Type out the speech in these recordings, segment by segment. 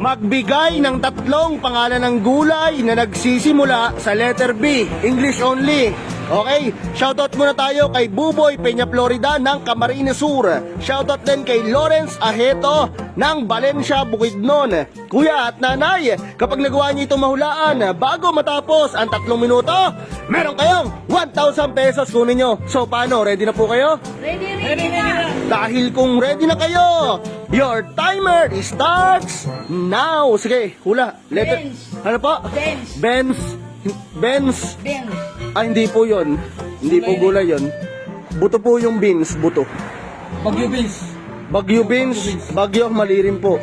Magbigay ng tatlong pangalan ng gulay na nagsisimula sa letter B. English only. Okay? Shoutout muna tayo kay Buboy Peña Florida ng Camarines Sur. Shoutout din kay Lawrence Aheto ng Valencia Bukidnon. Kuya at nanay, kapag nagawa niyo itong mahulaan bago matapos ang tatlong minuto, meron kayong 1,000 pesos kunin nyo. So paano? Ready na po kayo? Ready, ready, na. Dahil kung ready na kayo, your timer starts now. Sige, hula. Letter. Benz. Ano po? Benz. Benz. Benz. Benz. Ah, hindi po yon. Hindi po gulay yon. Buto po yung beans, buto. Bagyo Beans. Bagyo beans, bagyo, mali rin po.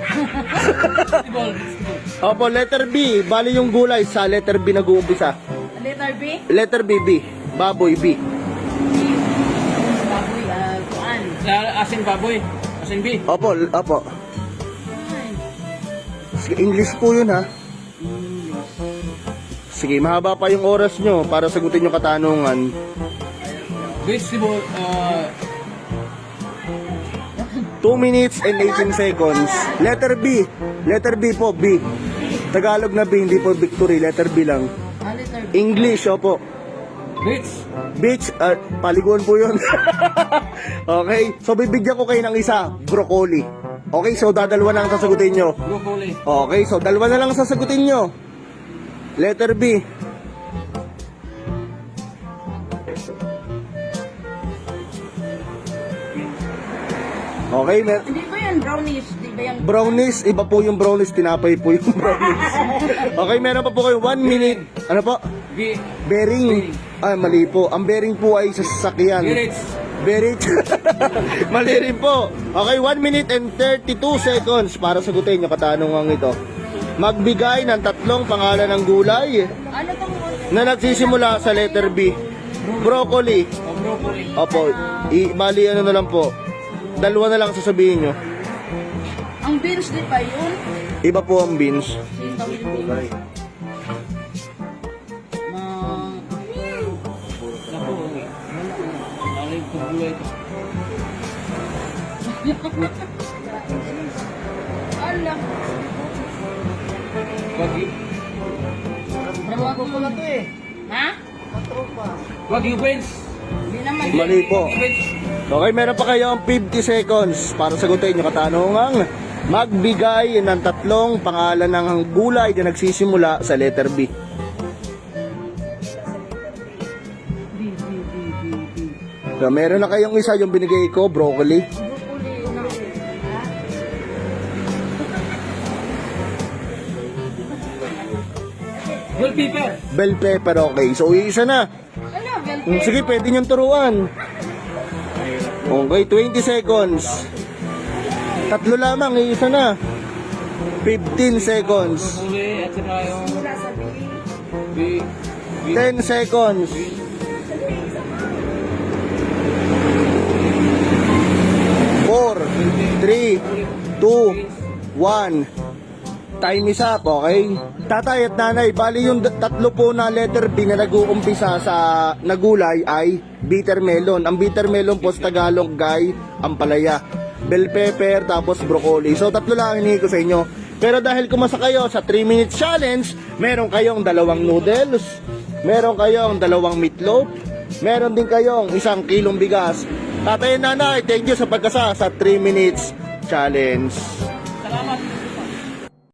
Opo, letter B. Bali yung gulay sa letter B nag-uumpisa. Letter B. Letter B, B. Baboy, B. Baboy, ah, kuan. Asin baboy. Asin B. Opo, opo. English po yun ha. Sige, mahaba pa yung oras nyo para sagutin yung katanungan. Vegetable. Uh, 2 minutes and 18 seconds. Letter B. Letter B po, B. Tagalog na B, hindi po victory. Letter B lang. ah. English, opo. beets. Beach, at paliguan po yun. okay, so bibigyan ko kayo ng isa, broccoli. Okay, so dadalwa na lang sasagutin nyo. Broccoli. Okay, so dalawa na lang sasagutin nyo. Letter B. Okay, mer Hindi ba yan brownies? Di ba yan? brownies, iba po yung brownies, tinapay po yung brownies. okay, meron pa po kayo, one minute. Ano po? B. Bearing. Ay, mali po. Ang bearing po ay sa sasakyan. Berets. Berit. Mali rin po. Okay, 1 minute and 32 seconds para sagutin yung katanungan ito. Magbigay ng tatlong pangalan ng gulay Ano tong na nagsisimula sa letter B. Broccoli. Opo, i mali ano na lang po. Dalawa na lang sasabihin nyo. Ang beans di ba yun? Iba po ang beans. Pagulay. Ala. Wagyu. Brawago ko na to eh. Ha? Wagyu Beans. Hindi naman. Mali po. Okay, meron pa kayo ang 50 seconds para sagutin yung katanungan. Magbigay ng tatlong pangalan ng gulay na nagsisimula sa letter B. B, B, B, B, B. So, meron na kayong isa yung binigay ko, broccoli. Bell pepper. Bell pepper, okay. So, isa na. Ano, bell Mm, Sige, pwede niyong turuan. Okay, 20 seconds. Tatlo lamang, isa na. 15 seconds. Broccoli at saka yung Mula sa B. B. B. 10 seconds. Four, three, two, one. Time is up, okay? Tatay at nanay, bali yung tatlo po na letter B na nag-uumpisa sa nagulay ay bitter melon. Ang bitter melon po sa Tagalog, guy, ampalaya. Bell pepper, tapos broccoli. So, tatlo lang ang hinihingi ko sa inyo. Pero dahil kumasa kayo sa 3 minutes challenge, meron kayong dalawang noodles, meron kayong dalawang meatloaf, meron din kayong isang kilong bigas. Tatay at nanay, thank you sa pagkasa sa 3 minutes challenge. Salamat.